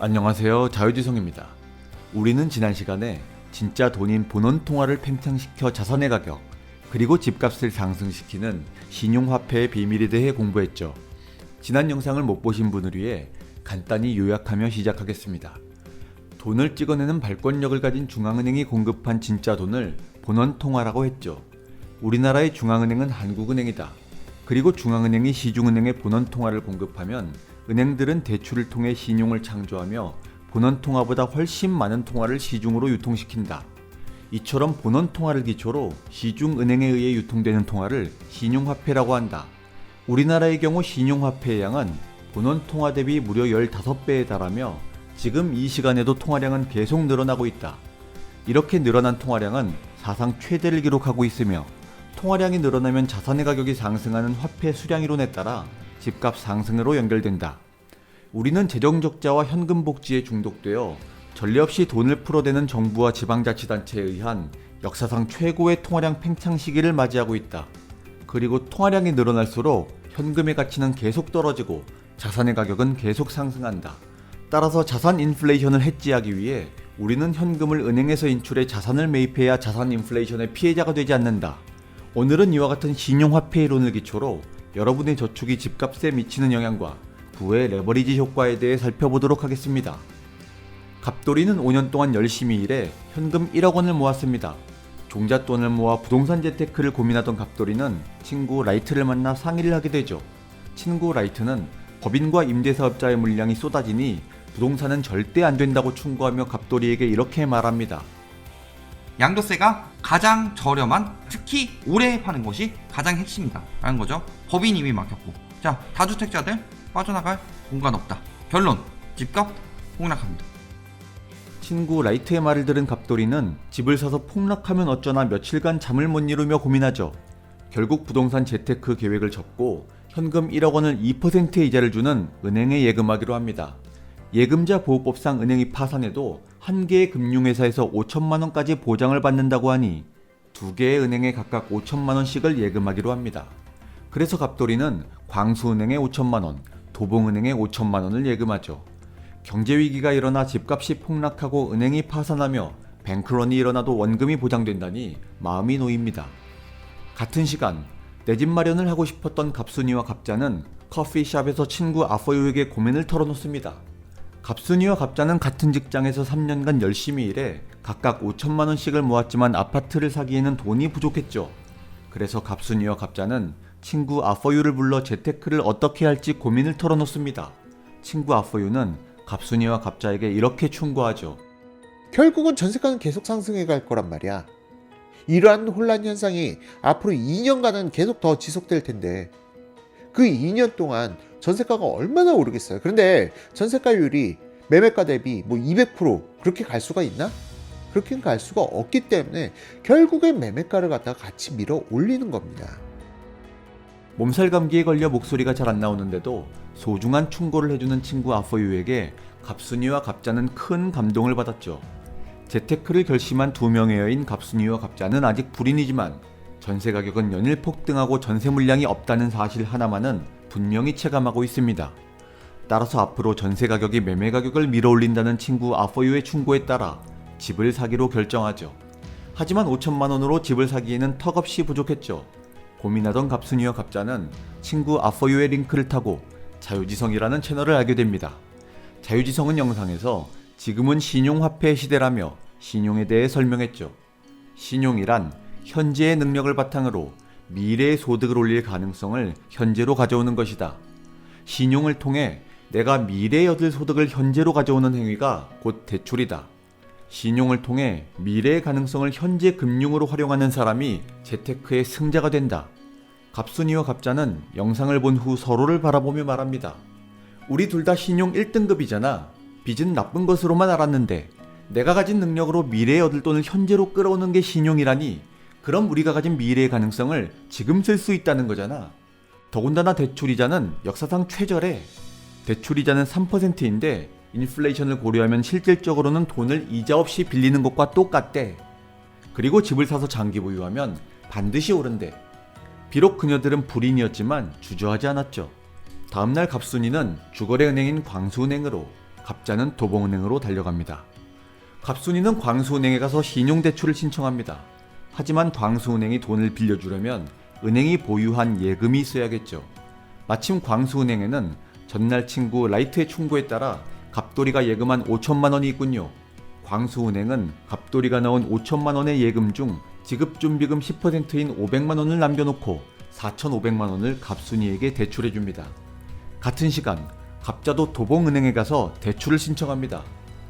안녕하세요. 자유지성입니다. 우리는 지난 시간에 진짜 돈인 본원 통화를 팽창시켜 자산의 가격, 그리고 집값을 상승시키는 신용화폐의 비밀에 대해 공부했죠. 지난 영상을 못 보신 분을 위해 간단히 요약하며 시작하겠습니다. 돈을 찍어내는 발권력을 가진 중앙은행이 공급한 진짜 돈을 본원 통화라고 했죠. 우리나라의 중앙은행은 한국은행이다. 그리고 중앙은행이 시중은행에 본원 통화를 공급하면 은행들은 대출을 통해 신용을 창조하며 본원 통화보다 훨씬 많은 통화를 시중으로 유통시킨다. 이처럼 본원 통화를 기초로 시중 은행에 의해 유통되는 통화를 신용화폐라고 한다. 우리나라의 경우 신용화폐의 양은 본원 통화 대비 무려 15배에 달하며 지금 이 시간에도 통화량은 계속 늘어나고 있다. 이렇게 늘어난 통화량은 사상 최대를 기록하고 있으며 통화량이 늘어나면 자산의 가격이 상승하는 화폐 수량 이론에 따라 집값 상승으로 연결된다. 우리는 재정 적자와 현금 복지에 중독되어 전례 없이 돈을 풀어대는 정부와 지방자치단체에 의한 역사상 최고의 통화량 팽창 시기를 맞이하고 있다. 그리고 통화량이 늘어날수록 현금의 가치는 계속 떨어지고 자산의 가격은 계속 상승한다. 따라서 자산 인플레이션을 해지하기 위해 우리는 현금을 은행에서 인출해 자산을 매입해야 자산 인플레이션의 피해자가 되지 않는다. 오늘은 이와 같은 신용화폐 이론을 기초로 여러분의 저축이 집값에 미치는 영향과 부의 레버리지 효과에 대해 살펴보도록 하겠습니다. 갑돌이는 5년 동안 열심히 일해 현금 1억 원을 모았습니다. 종잣돈을 모아 부동산 재테크를 고민하던 갑돌이는 친구 라이트를 만나 상의를 하게 되죠. 친구 라이트는 법인과 임대사업자의 물량이 쏟아지니 부동산은 절대 안 된다고 충고하며 갑돌이에게 이렇게 말합니다. 양도세가 가장 저렴한 특히 오래 파는 것이 가장 핵심이다 라는 거죠 법인 이미 막혔고 자 다주택자들 빠져나갈 공간 없다 결론 집값 폭락합니다 친구 라이트의 말을 들은 갑돌이는 집을 사서 폭락하면 어쩌나 며칠간 잠을 못 이루며 고민하죠. 결국 부동산 재테크 계획을 접고 현금 1억 원을 2%의 이자를 주는 은행에 예금하기로 합니다. 예금자 보호법상 은행이 파산해도 한 개의 금융회사에서 5천만 원까지 보장을 받는다고 하니 두 개의 은행에 각각 5천만 원씩을 예금하기로 합니다. 그래서 갑돌이는 광수은행에 5천만 원, 도봉은행에 5천만 원을 예금하죠. 경제 위기가 일어나 집값이 폭락하고 은행이 파산하며 뱅크런이 일어나도 원금이 보장된다니 마음이 놓입니다. 같은 시간 내 집 마련을 하고 싶었던 갑순이와 갑자는 커피숍에서 친구 아퍼유에게 고민을 털어놓습니다. 갑순이와 갑자는 같은 직장에서 3년간 열심히 일해 각각 5천만 원씩을 모았지만 아파트를 사기에는 돈이 부족했죠. 그래서 갑순이와 갑자는 친구 아퍼유를 불러 재테크를 어떻게 할지 고민을 털어놓습니다. 친구 아퍼유는 갑순이와 갑자에게 이렇게 충고하죠. 결국은 전세가는 계속 상승해 갈 거란 말이야. 이러한 혼란 현상이 앞으로 2년간은 계속 더 지속될 텐데 그 2년 동안 전세가가 얼마나 오르겠어요. 그런데 전세가율이 매매가 대비 뭐 200% 그렇게 갈 수가 있나? 그렇게는 갈 수가 없기 때문에 결국엔 매매가를 갖다가 같이 밀어 올리는 겁니다. 몸살 감기에 걸려 목소리가 잘 안 나오는데도 소중한 충고를 해주는 친구 아퍼유에게 갑순이와 갑자는 큰 감동을 받았죠. 재테크를 결심한 두 명의 여인 갑순이와 갑자는 아직 불인이지만 전세 가격은 연일 폭등하고 전세 물량이 없다는 사실 하나만은 분명히 체감하고 있습니다. 따라서 앞으로 전세 가격이 매매 가격을 밀어올린다는 친구 아퍼유의 충고에 따라 집을 사기로 결정하죠. 하지만 5천만 원으로 집을 사기에는 턱없이 부족했죠. 고민하던 갑순이와 갑자는 친구 아퍼유의 링크를 타고 자유지성이라는 채널을 알게 됩니다. 자유지성은 영상에서 지금은 신용화폐 시대라며 신용에 대해 설명했죠. 신용이란 현재의 능력을 바탕으로 미래의 소득을 올릴 가능성을 현재로 가져오는 것이다. 신용을 통해 내가 미래에 얻을 소득을 현재로 가져오는 행위가 곧 대출이다. 신용을 통해 미래의 가능성을 현재 금융으로 활용하는 사람이 재테크의 승자가 된다. 갑순이와 갑자는 영상을 본 후 서로를 바라보며 말합니다. 우리 둘 다 신용 1등급이잖아. 빚은 나쁜 것으로만 알았는데 내가 가진 능력으로 미래에 얻을 돈을 현재로 끌어오는 게 신용이라니 그럼 우리가 가진 미래의 가능성을 지금 쓸 수 있다는 거잖아. 더군다나 대출이자는 역사상 최저래. 대출이자는 3%인데 인플레이션을 고려하면 실질적으로는 돈을 이자 없이 빌리는 것과 똑같대. 그리고 집을 사서 장기 보유하면 반드시 오른대. 비록 그녀들은 불인이었지만 주저하지 않았죠. 다음날 갑순이는 주거래 은행인 광수은행으로 갑자는 도봉은행으로 달려갑니다. 갑순이는 광수은행에 가서 신용대출을 신청합니다. 하지만 광수은행이 돈을 빌려주려면 은행이 보유한 예금이 있어야겠죠. 마침 광수은행에는 전날 친구 라이트의 충고에 따라 갑돌이가 예금한 5천만 원이 있군요. 광수은행은 갑돌이가 넣은 5천만 원의 예금 중 지급준비금 10%인 500만 원을 남겨놓고 4,500만 원을 갑순이에게 대출해 줍니다. 같은 시간 갑자도 도봉은행에 가서 대출을 신청합니다.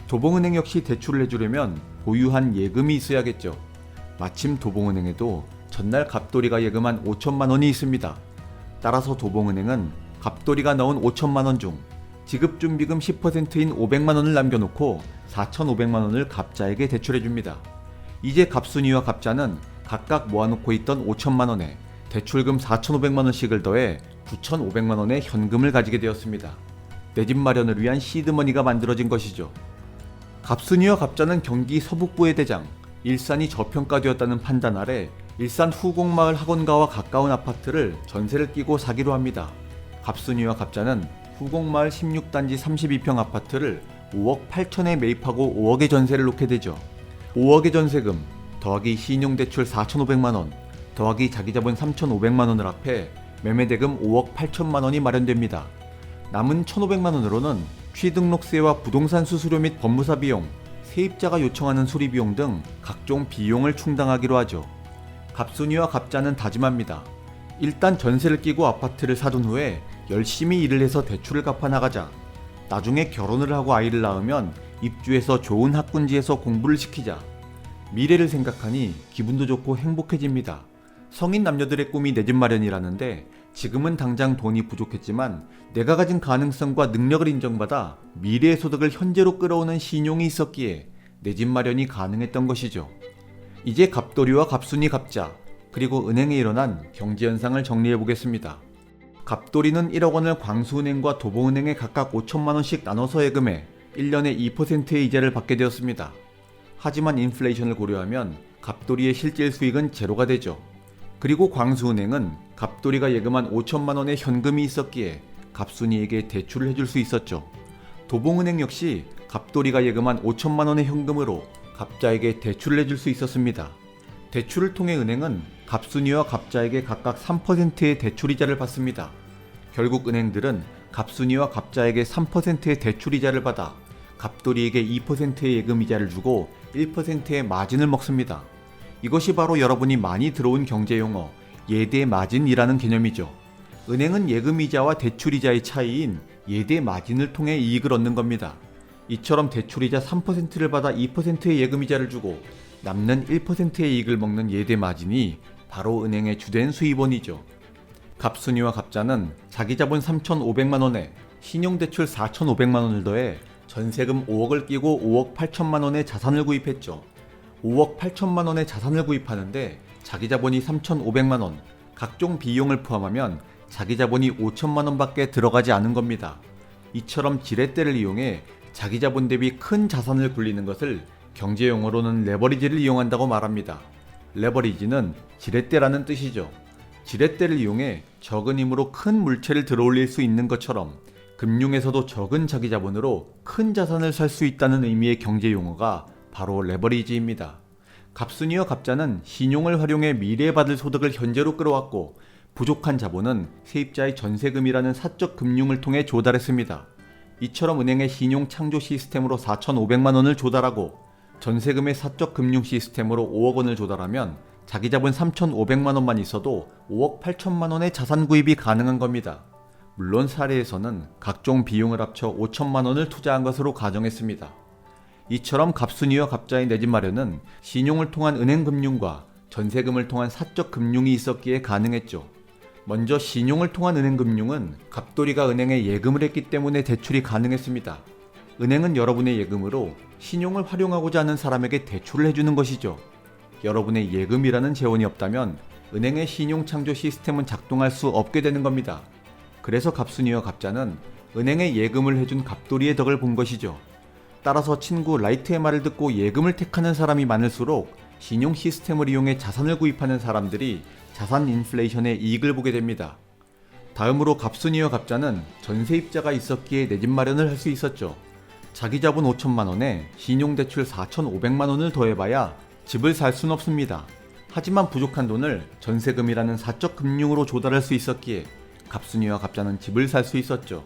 도봉은행 역시 대출을 해주려면 보유한 예금이 있어야겠죠. 마침 도봉은행에도 전날 갑돌이가 예금한 5천만 원이 있습니다. 따라서 도봉은행은 갑돌이가 넣은 5천만 원 중 지급준비금 10%인 500만 원을 남겨놓고 4,500만 원을 갑자에게 대출해 줍니다. 이제 갑순이와 갑자는 각각 모아놓고 있던 5천만 원에 대출금 4,500만 원씩을 더해 9,500만 원의 현금을 가지게 되었습니다. 내 집 마련을 위한 시드머니가 만들어진 것이죠. 갑순이와 갑자는 경기 서북부의 대장 일산이 저평가되었다는 판단 아래 일산 후곡마을 학원가와 가까운 아파트를 전세를 끼고 사기로 합니다. 갑순이와 갑자는 후곡마을 16단지 32평 아파트를 5억 8천에 매입하고 5억의 전세를 놓게 되죠. 5억의 전세금 더하기 신용대출 4,500만 원 더하기 자기자본 3,500만 원을 합해 매매대금 5억 8천만 원이 마련됩니다. 남은 1,500만 원으로는 취등록세와 부동산 수수료 및 법무사 비용, 세입자가 요청하는 수리 비용 등 각종 비용을 충당하기로 하죠. 갑순이와 갑자는 다짐합니다. 일단 전세를 끼고 아파트를 사둔 후에 열심히 일을 해서 대출을 갚아 나가자. 나중에 결혼을 하고 아이를 낳으면 입주해서 좋은 학군지에서 공부를 시키자. 미래를 생각하니 기분도 좋고 행복해집니다. 성인 남녀들의 꿈이 내 집 마련이라는데 지금은 당장 돈이 부족했지만 내가 가진 가능성과 능력을 인정받아 미래의 소득을 현재로 끌어오는 신용이 있었기에 내 집 마련이 가능했던 것이죠. 이제 갑돌이와 갑순이 갑자 그리고 은행에 일어난 경제 현상을 정리해 보겠습니다. 갑돌이는 1억 원을 광수은행과 도봉은행에 각각 5천만 원씩 나눠서 예금해 1년에 2%의 이자를 받게 되었습니다. 하지만 인플레이션을 고려하면 갑돌이의 실질 수익은 제로가 되죠. 그리고 광수은행은 갑돌이가 예금한 5천만 원의 현금이 있었기에 갑순이에게 대출을 해줄 수 있었죠. 도봉은행 역시 갑돌이가 예금한 5천만 원의 현금으로 갑자에게 대출을 해줄 수 있었습니다. 대출을 통해 은행은 갑순이와 갑자에게 각각 3%의 대출이자를 받습니다. 결국 은행들은 갑순이와 갑자에게 3%의 대출이자를 받아 갑돌이에게 2%의 예금이자를 주고 1%의 마진을 먹습니다. 이것이 바로 여러분이 많이 들어온 경제 용어 예대 마진이라는 개념이죠. 은행은 예금이자와 대출이자의 차이인 예대 마진을 통해 이익을 얻는 겁니다. 이처럼 대출이자 3%를 받아 2%의 예금이자를 주고 남는 1%의 이익을 먹는 예대 마진이 바로 은행의 주된 수입원이죠. 갑순이와 갑자는 자기 자본 3,500만 원에 신용대출 4,500만 원을 더해 전세금 5억을 끼고 5억 8천만 원의 자산을 구입했죠. 5억 8천만 원의 자산을 구입하는데 자기 자본이 3,500만 원, 각종 비용을 포함하면 자기 자본이 5천만 원밖에 들어가지 않은 겁니다. 이처럼 지렛대를 이용해 자기 자본 대비 큰 자산을 굴리는 것을 경제 용어로는 레버리지를 이용한다고 말합니다. 레버리지는 지렛대라는 뜻이죠. 지렛대를 이용해 적은 힘으로 큰 물체를 들어올릴 수 있는 것처럼 금융에서도 적은 자기 자본으로 큰 자산을 살 수 있다는 의미의 경제 용어가 바로 레버리지입니다. 갑순이와 갑자는 신용을 활용해 미래에 받을 소득을 현재로 끌어왔고 부족한 자본은 세입자의 전세금이라는 사적 금융을 통해 조달했습니다. 이처럼 은행의 신용 창조 시스템으로 4,500만 원을 조달하고 전세금의 사적 금융 시스템으로 5억 원을 조달하면 자기 자본 3,500만 원만 있어도 5억 8천만 원의 자산 구입이 가능한 겁니다. 물론 사례에서는 각종 비용을 합쳐 5천만 원을 투자한 것으로 가정했습니다. 이처럼 갑순이와 갑자의 내집 마련은 신용을 통한 은행 금융과 전세금을 통한 사적 금융이 있었기에 가능했죠. 먼저 신용을 통한 은행 금융은 갑돌이가 은행에 예금을 했기 때문에 대출이 가능했습니다. 은행은 여러분의 예금으로 신용을 활용하고자 하는 사람에게 대출을 해주는 것이죠. 여러분의 예금이라는 재원이 없다면 은행의 신용 창조 시스템은 작동할 수 없게 되는 겁니다. 그래서 갑순이와 갑자는 은행에 예금을 해준 갑돌이의 덕을 본 것이죠. 따라서 친구 라이트의 말을 듣고 예금을 택하는 사람이 많을수록 신용 시스템을 이용해 자산을 구입하는 사람들이 자산 인플레이션의 이익을 보게 됩니다. 다음으로 갑순이와 갑자는 전세입자가 있었기에 내 집 마련을 할 수 있었죠. 자기 자본 5천만 원에 신용대출 4,500만 원을 더해봐야 집을 살 순 없습니다. 하지만 부족한 돈을 전세금이라는 사적 금융으로 조달할 수 있었기에 갑순이와 갑자는 집을 살 수 있었죠.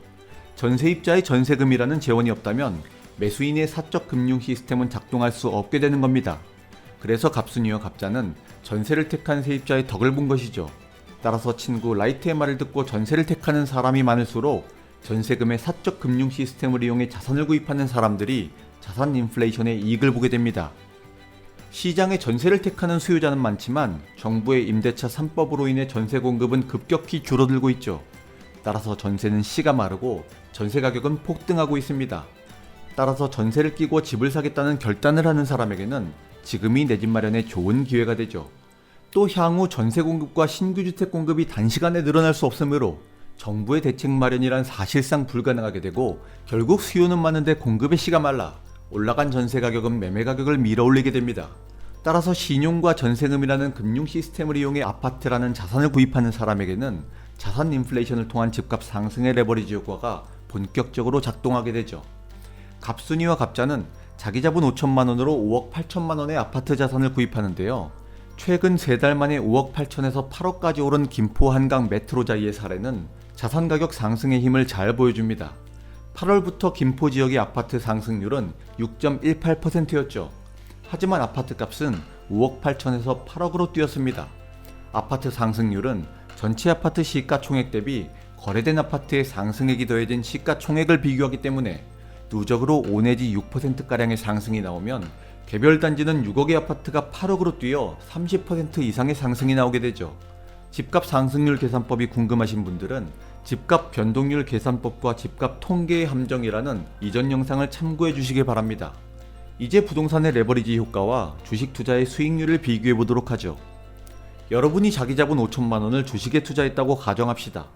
전세입자의 전세금이라는 재원이 없다면 매수인의 사적 금융 시스템은 작동할 수 없게 되는 겁니다. 그래서 갑순이와 갑자는 전세를 택한 세입자의 덕을 본 것이죠. 따라서 친구 라이트의 말을 듣고 전세를 택하는 사람이 많을수록 전세금의 사적 금융 시스템을 이용해 자산을 구입하는 사람들이 자산 인플레이션의 이익을 보게 됩니다. 시장에 전세를 택하는 수요자는 많지만 정부의 임대차 3법으로 인해 전세 공급은 급격히 줄어들고 있죠. 따라서 전세는 씨가 마르고 전세 가격은 폭등하고 있습니다. 따라서 전세를 끼고 집을 사겠다는 결단을 하는 사람에게는 지금이 내 집 마련의 좋은 기회가 되죠. 또 향후 전세 공급과 신규 주택 공급이 단시간에 늘어날 수 없으므로 정부의 대책 마련이란 사실상 불가능하게 되고 결국 수요는 많은데 공급의 씨가 말라 올라간 전세 가격은 매매 가격을 밀어올리게 됩니다. 따라서 신용과 전세금이라는 금융 시스템을 이용해 아파트라는 자산을 구입하는 사람에게는 자산 인플레이션을 통한 집값 상승의 레버리지 효과가 본격적으로 작동하게 되죠. 갑순이와 갑자는 자기 자본 5천만 원으로 5억 8천만 원의 아파트 자산을 구입하는데요. 최근 세 달 만에 5억 8천에서 8억까지 오른 김포 한강 메트로자이의 사례는 자산 가격 상승의 힘을 잘 보여줍니다. 8월부터 김포 지역의 아파트 상승률은 6.18%였죠. 하지만 아파트 값은 5억 8천에서 8억으로 뛰었습니다. 아파트 상승률은 전체 아파트 시가 총액 대비 거래된 아파트의 상승액이 더해진 시가 총액을 비교하기 때문에 누적으로 5 내지 6%가량의 상승이 나오면 개별 단지는 6억의 아파트가 8억으로 뛰어 30% 이상의 상승이 나오게 되죠. 집값 상승률 계산법이 궁금하신 분들은 집값 변동률 계산법과 집값 통계의 함정이라는 이전 영상을 참고해 주시길 바랍니다. 이제 부동산의 레버리지 효과와 주식 투자의 수익률을 비교해 보도록 하죠. 여러분이 자기 자본 5천만 원을 주식에 투자했다고 가정합시다.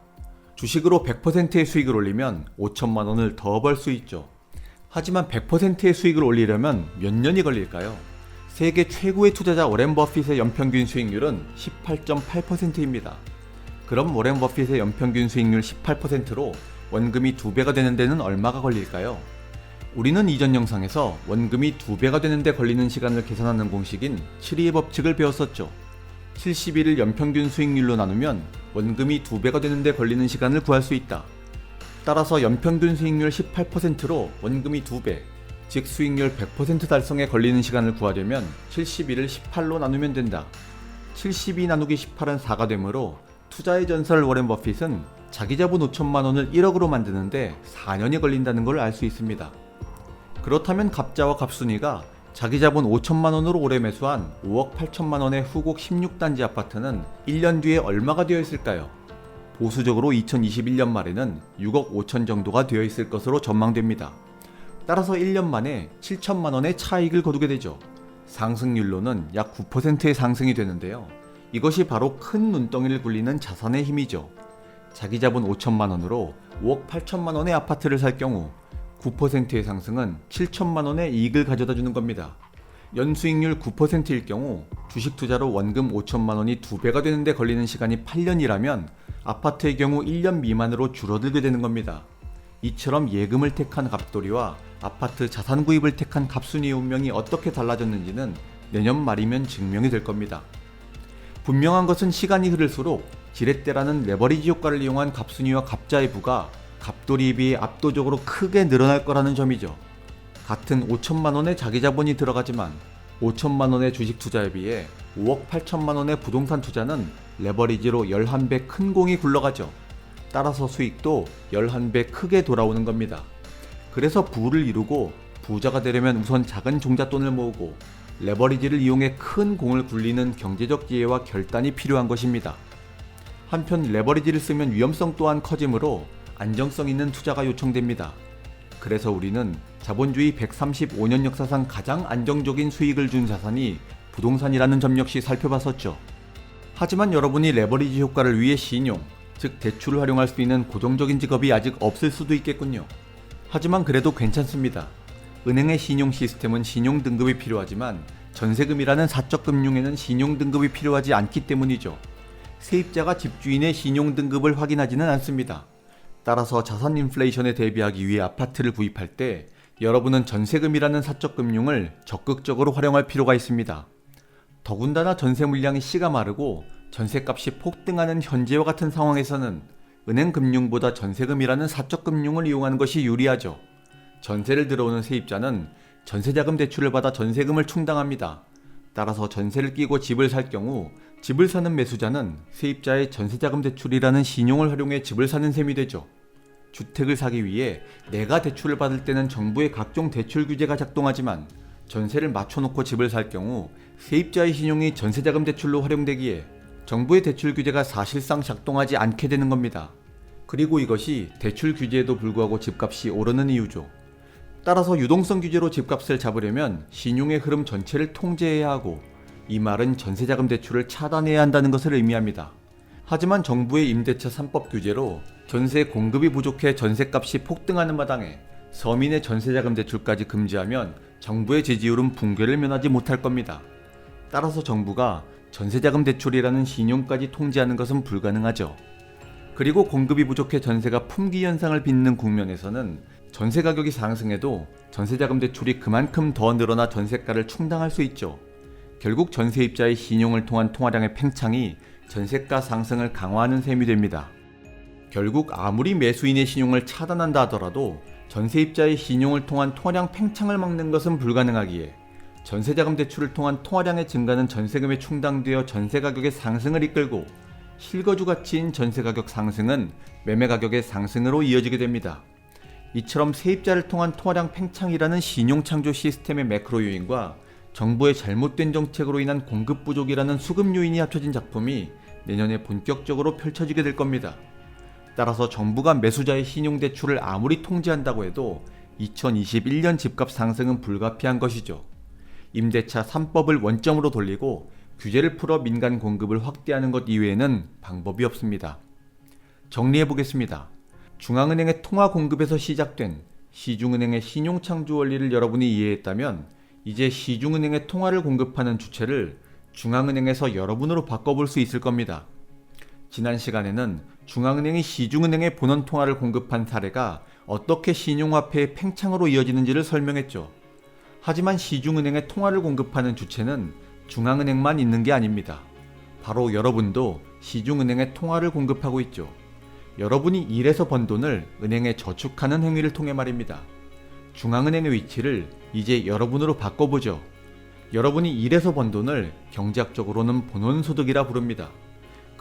주식으로 100%의 수익을 올리면 5천만 원을 더 벌 수 있죠. 하지만 100%의 수익을 올리려면 몇 년이 걸릴까요? 세계 최고의 투자자 워렌 버핏의 연평균 수익률은 18.8%입니다. 그럼 워렌 버핏의 연평균 수익률 18%로 원금이 2배가 되는 데는 얼마가 걸릴까요? 우리는 이전 영상에서 원금이 2배가 되는데 걸리는 시간을 계산하는 공식인 7위의 법칙을 배웠었죠. 71을 연평균 수익률로 나누면 원금이 2배가 되는데 걸리는 시간을 구할 수 있다. 따라서 연평균 수익률 18%로 원금이 2배, 즉 수익률 100% 달성에 걸리는 시간을 구하려면 71을 18로 나누면 된다. 72 나누기 18은 4가 되므로 투자의 전설 워렌 버핏은 자기 자본 5천만 원을 1억으로 만드는데 4년이 걸린다는 걸 알 수 있습니다. 그렇다면 갑자와 갑순이가 자기 자본 5천만 원으로 올해 매수한 5억 8천만 원의 후곡 16단지 아파트는 1년 뒤에 얼마가 되어 있을까요? 보수적으로 2021년 말에는 6억 5천 정도가 되어 있을 것으로 전망됩니다. 따라서 1년 만에 7천만 원의 차익을 거두게 되죠. 상승률로는 약 9%의 상승이 되는데요. 이것이 바로 큰 눈덩이를 굴리는 자산의 힘이죠. 자기 자본 5천만 원으로 5억 8천만 원의 아파트를 살 경우 9%의 상승은 7천만 원의 이익을 가져다 주는 겁니다. 연수익률 9%일 경우 주식 투자로 원금 5천만 원이 2배가 되는데 걸리는 시간이 8년이라면 아파트의 경우 1년 미만으로 줄어들게 되는 겁니다. 이처럼 예금을 택한 갑돌이와 아파트 자산 구입을 택한 갑순이의 운명이 어떻게 달라졌는지는 내년 말이면 증명이 될 겁니다. 분명한 것은 시간이 흐를수록 지렛대라는 레버리지 효과를 이용한 갑순이와 갑자의 부가 갑돌이에 비해 압도적으로 크게 늘어날 거라는 점이죠. 같은 5천만 원의 자기 자본이 들어가지만 5천만 원의 주식 투자에 비해 5억 8천만 원의 부동산 투자는 레버리지로 11배 큰 공이 굴러가죠. 따라서 수익도 11배 크게 돌아오는 겁니다. 그래서 부를 이루고 부자가 되려면 우선 작은 종잣돈을 모으고 레버리지를 이용해 큰 공을 굴리는 경제적 지혜와 결단이 필요한 것입니다. 한편 레버리지를 쓰면 위험성 또한 커지므로 안정성 있는 투자가 요청됩니다. 그래서 우리는 자본주의 135년 역사상 가장 안정적인 수익을 준 자산이 부동산이라는 점 역시 살펴봤었죠. 하지만 여러분이 레버리지 효과를 위해 신용, 즉 대출을 활용할 수 있는 고정적인 직업이 아직 없을 수도 있겠군요. 하지만 그래도 괜찮습니다. 은행의 신용 시스템은 신용 등급이 필요하지만 전세금이라는 사적 금융에는 신용 등급이 필요하지 않기 때문이죠. 세입자가 집주인의 신용 등급을 확인하지는 않습니다. 따라서 자산 인플레이션에 대비하기 위해 아파트를 구입할 때 여러분은 전세금이라는 사적 금융을 적극적으로 활용할 필요가 있습니다. 더군다나 전세 물량이 씨가 마르고 전세값이 폭등하는 현재와 같은 상황에서는 은행 금융보다 전세금이라는 사적 금융을 이용하는 것이 유리하죠. 전세를 들어오는 세입자는 전세자금 대출을 받아 전세금을 충당합니다. 따라서 전세를 끼고 집을 살 경우 집을 사는 매수자는 세입자의 전세자금 대출이라는 신용을 활용해 집을 사는 셈이 되죠. 주택을 사기 위해 내가 대출을 받을 때는 정부의 각종 대출 규제가 작동하지만 전세를 맞춰놓고 집을 살 경우 세입자의 신용이 전세자금 대출로 활용되기에 정부의 대출 규제가 사실상 작동하지 않게 되는 겁니다. 그리고 이것이 대출 규제에도 불구하고 집값이 오르는 이유죠. 따라서 유동성 규제로 집값을 잡으려면 신용의 흐름 전체를 통제해야 하고 이 말은 전세자금 대출을 차단해야 한다는 것을 의미합니다. 하지만 정부의 임대차 3법 규제로 전세 공급이 부족해 전세값이 폭등하는 마당에 서민의 전세자금 대출까지 금지하면 정부의 지지율은 붕괴를 면하지 못할 겁니다. 따라서 정부가 전세자금 대출이라는 신용까지 통제하는 것은 불가능하죠. 그리고 공급이 부족해 전세가 품귀 현상을 빚는 국면에서는 전세 가격이 상승해도 전세자금 대출이 그만큼 더 늘어나 전세가를 충당할 수 있죠. 결국 전세입자의 신용을 통한 통화량의 팽창이 전세가 상승을 강화하는 셈이 됩니다. 결국 아무리 매수인의 신용을 차단한다 하더라도 전세입자의 신용을 통한 통화량 팽창을 막는 것은 불가능하기에 전세자금 대출을 통한 통화량의 증가는 전세금에 충당되어 전세 가격의 상승을 이끌고 실거주 가치인 전세 가격 상승은 매매 가격의 상승으로 이어지게 됩니다. 이처럼 세입자를 통한 통화량 팽창이라는 신용 창조 시스템의 매크로 요인과 정부의 잘못된 정책으로 인한 공급 부족이라는 수급 요인이 합쳐진 작품이 내년에 본격적으로 펼쳐지게 될 겁니다. 따라서 정부가 매수자의 신용 대출을 아무리 통제한다고 해도 2021년 집값 상승은 불가피한 것이죠. 임대차 3법을 원점으로 돌리고 규제를 풀어 민간 공급을 확대하는 것 이외에는 방법이 없습니다. 정리해 보겠습니다. 중앙은행의 통화 공급에서 시작된 시중은행의 신용 창조 원리를 여러분이 이해했다면 이제 시중은행의 통화를 공급하는 주체를 중앙은행에서 여러분으로 바꿔볼 수 있을 겁니다. 지난 시간에는 중앙은행이 시중은행의 본원 통화를 공급한 사례가 어떻게 신용화폐의 팽창으로 이어지는지를 설명했죠. 하지만 시중은행의 통화를 공급하는 주체는 중앙은행만 있는 게 아닙니다. 바로 여러분도 시중은행에 통화를 공급하고 있죠. 여러분이 일해서 번 돈을 은행에 저축하는 행위를 통해 말입니다. 중앙은행의 위치를 이제 여러분으로 바꿔보죠. 여러분이 일해서 번 돈을 경제학적으로는 본원소득이라 부릅니다.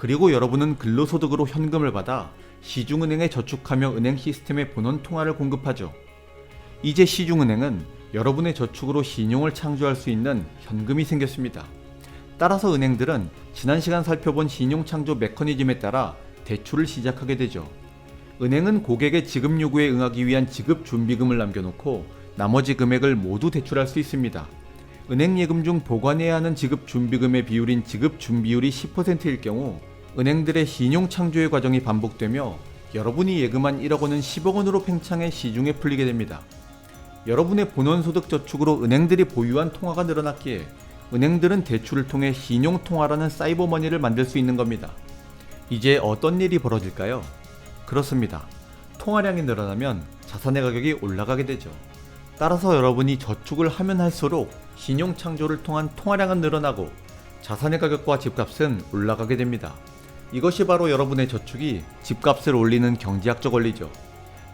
그리고 여러분은 근로소득으로 현금을 받아 시중은행에 저축하며 은행 시스템에 본원 통화를 공급하죠. 이제 시중은행은 여러분의 저축으로 신용을 창조할 수 있는 현금이 생겼습니다. 따라서 은행들은 지난 시간 살펴본 신용 창조 메커니즘에 따라 대출을 시작하게 되죠. 은행은 고객의 지급 요구에 응하기 위한 지급 준비금을 남겨놓고 나머지 금액을 모두 대출할 수 있습니다. 은행 예금 중 보관해야 하는 지급 준비금의 비율인 지급 준비율이 10%일 경우 은행들의 신용 창조의 과정이 반복되며 여러분이 예금한 1억 원은 10억 원으로 팽창해 시중에 풀리게 됩니다. 여러분의 본원 소득 저축으로 은행들이 보유한 통화가 늘어났기에 은행들은 대출을 통해 신용 통화라는 사이버 머니를 만들 수 있는 겁니다. 이제 어떤 일이 벌어질까요? 그렇습니다. 통화량이 늘어나면 자산의 가격이 올라가게 되죠. 따라서 여러분이 저축을 하면 할수록 신용 창조를 통한 통화량은 늘어나고 자산의 가격과 집값은 올라가게 됩니다. 이것이 바로 여러분의 저축이 집값을 올리는 경제학적 원리죠.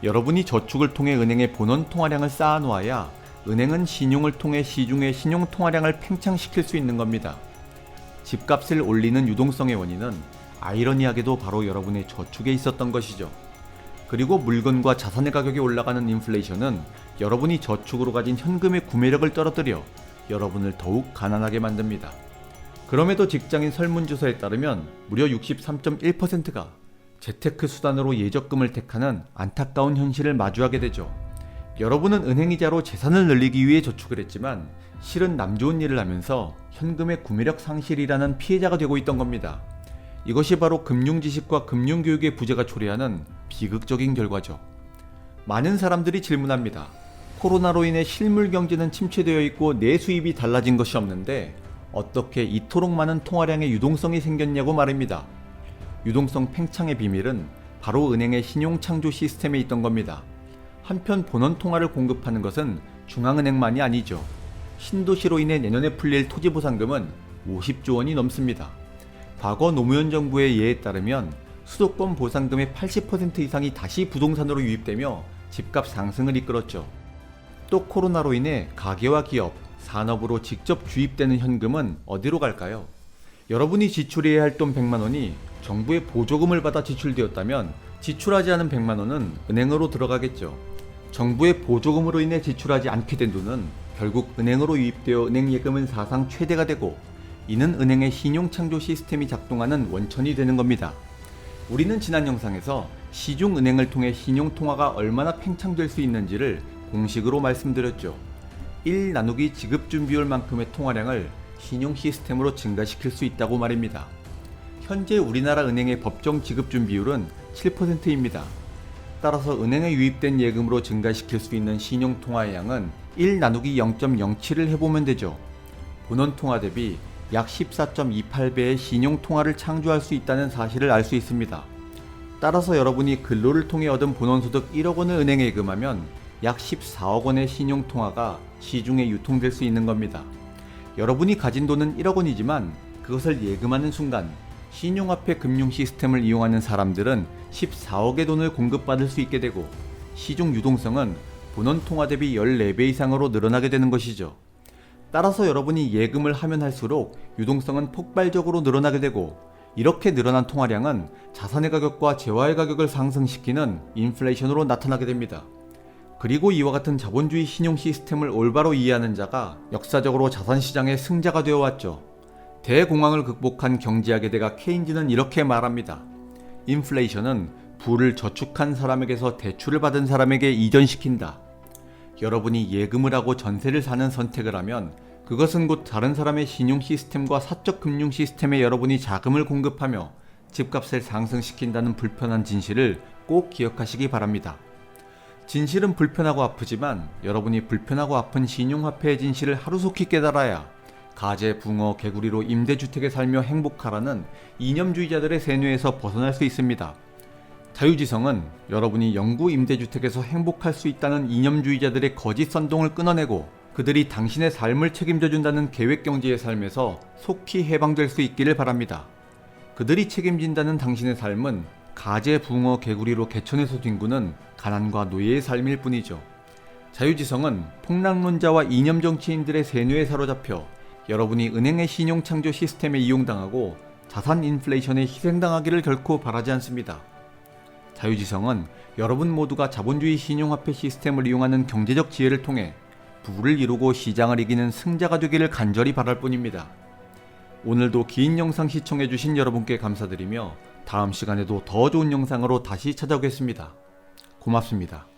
여러분이 저축을 통해 은행의 본원 통화량을 쌓아놓아야 은행은 신용을 통해 시중의 신용 통화량을 팽창시킬 수 있는 겁니다. 집값을 올리는 유동성의 원인은 아이러니하게도 바로 여러분의 저축에 있었던 것이죠. 그리고 물건과 자산의 가격이 올라가는 인플레이션은 여러분이 저축으로 가진 현금의 구매력을 떨어뜨려 여러분을 더욱 가난하게 만듭니다. 그럼에도 직장인 설문조사에 따르면 무려 63.1%가 재테크 수단으로 예적금을 택하는 안타까운 현실을 마주하게 되죠. 여러분은 은행이자로 재산을 늘리기 위해 저축을 했지만 실은 남 좋은 일을 하면서 현금의 구매력 상실이라는 피해자가 되고 있던 겁니다. 이것이 바로 금융 지식과 금융 교육의 부재가 초래하는 비극적인 결과죠. 많은 사람들이 질문합니다. 코로나로 인해 실물 경제는 침체되어 있고 내 수입이 달라진 것이 없는데 어떻게 이토록 많은 통화량의 유동성이 생겼냐고 말입니다. 유동성 팽창의 비밀은 바로 은행의 신용 창조 시스템에 있던 겁니다. 한편 본원 통화를 공급하는 것은 중앙은행만이 아니죠. 신도시로 인해 내년에 풀릴 토지 보상금은 50조 원이 넘습니다. 과거 노무현 정부의 예에 따르면 수도권 보상금의 80% 이상이 다시 부동산으로 유입되며 집값 상승을 이끌었죠. 또 코로나로 인해 가게와 기업, 산업으로 직접 주입되는 현금은 어디로 갈까요? 여러분이 지출해야 할 돈 100만 원이 정부의 보조금을 받아 지출되었다면 지출하지 않은 100만 원은 은행으로 들어가겠죠. 정부의 보조금으로 인해 지출하지 않게 된 돈은 결국 은행으로 유입되어 은행 예금은 사상 최대가 되고 이는 은행의 신용 창조 시스템이 작동하는 원천이 되는 겁니다. 우리는 지난 영상에서 시중 은행을 통해 신용 통화가 얼마나 팽창될 수 있는지를 공식으로 말씀드렸죠. 1 나누기 지급 준비율만큼의 통화량을 신용 시스템으로 증가시킬 수 있다고 말입니다. 현재 우리나라 은행의 법정 지급 준비율은 7%입니다. 따라서 은행에 유입된 예금으로 증가시킬 수 있는 신용 통화의 양은 1 나누기 0.07을 해보면 되죠. 본원 통화 대비 약 14.28배의 신용 통화를 창조할 수 있다는 사실을 알 수 있습니다. 따라서 여러분이 근로를 통해 얻은 본원 소득 1억 원을 은행에 예금하면 약 14억 원의 신용 통화가 시중에 유통될 수 있는 겁니다. 여러분이 가진 돈은 1억 원이지만 그것을 예금하는 순간 신용화폐 금융 시스템을 이용하는 사람들은 14억의 돈을 공급받을 수 있게 되고 시중 유동성은 본원 통화 대비 14배 이상으로 늘어나게 되는 것이죠. 따라서 여러분이 예금을 하면 할수록 유동성은 폭발적으로 늘어나게 되고 이렇게 늘어난 통화량은 자산의 가격과 재화의 가격을 상승시키는 인플레이션으로 나타나게 됩니다. 그리고 이와 같은 자본주의 신용 시스템을 올바로 이해하는 자가 역사적으로 자산시장의 승자가 되어 왔죠. 대공황을 극복한 경제학의 대가 케인즈는 이렇게 말합니다. 인플레이션은 부를 저축한 사람에게서 대출을 받은 사람에게 이전시킨다. 여러분이 예금을 하고 전세를 사는 선택을 하면 그것은 곧 다른 사람의 신용 시스템과 사적 금융 시스템에 여러분이 자금을 공급하며 집값을 상승시킨다는 불편한 진실을 꼭 기억하시기 바랍니다. 진실은 불편하고 아프지만 여러분이 불편하고 아픈 신용화폐의 진실을 하루속히 깨달아야 가재, 붕어, 개구리로 임대주택에 살며 행복하라는 이념주의자들의 세뇌에서 벗어날 수 있습니다. 자유지성은 여러분이 영구 임대주택에서 행복할 수 있다는 이념주의자들의 거짓 선동을 끊어내고 그들이 당신의 삶을 책임져 준다는 계획경제의 삶에서 속히 해방될 수 있기를 바랍니다. 그들이 책임진다는 당신의 삶은 가재, 붕어, 개구리로 개천에서 뒹구는 가난과 노예의 삶일 뿐이죠. 자유지성은 폭락론자와 이념 정치인들의 세뇌에 사로잡혀 여러분이 은행의 신용 창조 시스템에 이용당하고 자산 인플레이션에 희생당하기를 결코 바라지 않습니다. 자유지성은 여러분 모두가 자본주의 신용화폐 시스템을 이용하는 경제적 지혜를 통해 부를 이루고 시장을 이기는 승자가 되기를 간절히 바랄 뿐입니다. 오늘도 긴 영상 시청해주신 여러분께 감사드리며 다음 시간에도 더 좋은 영상으로 다시 찾아오겠습니다. 고맙습니다.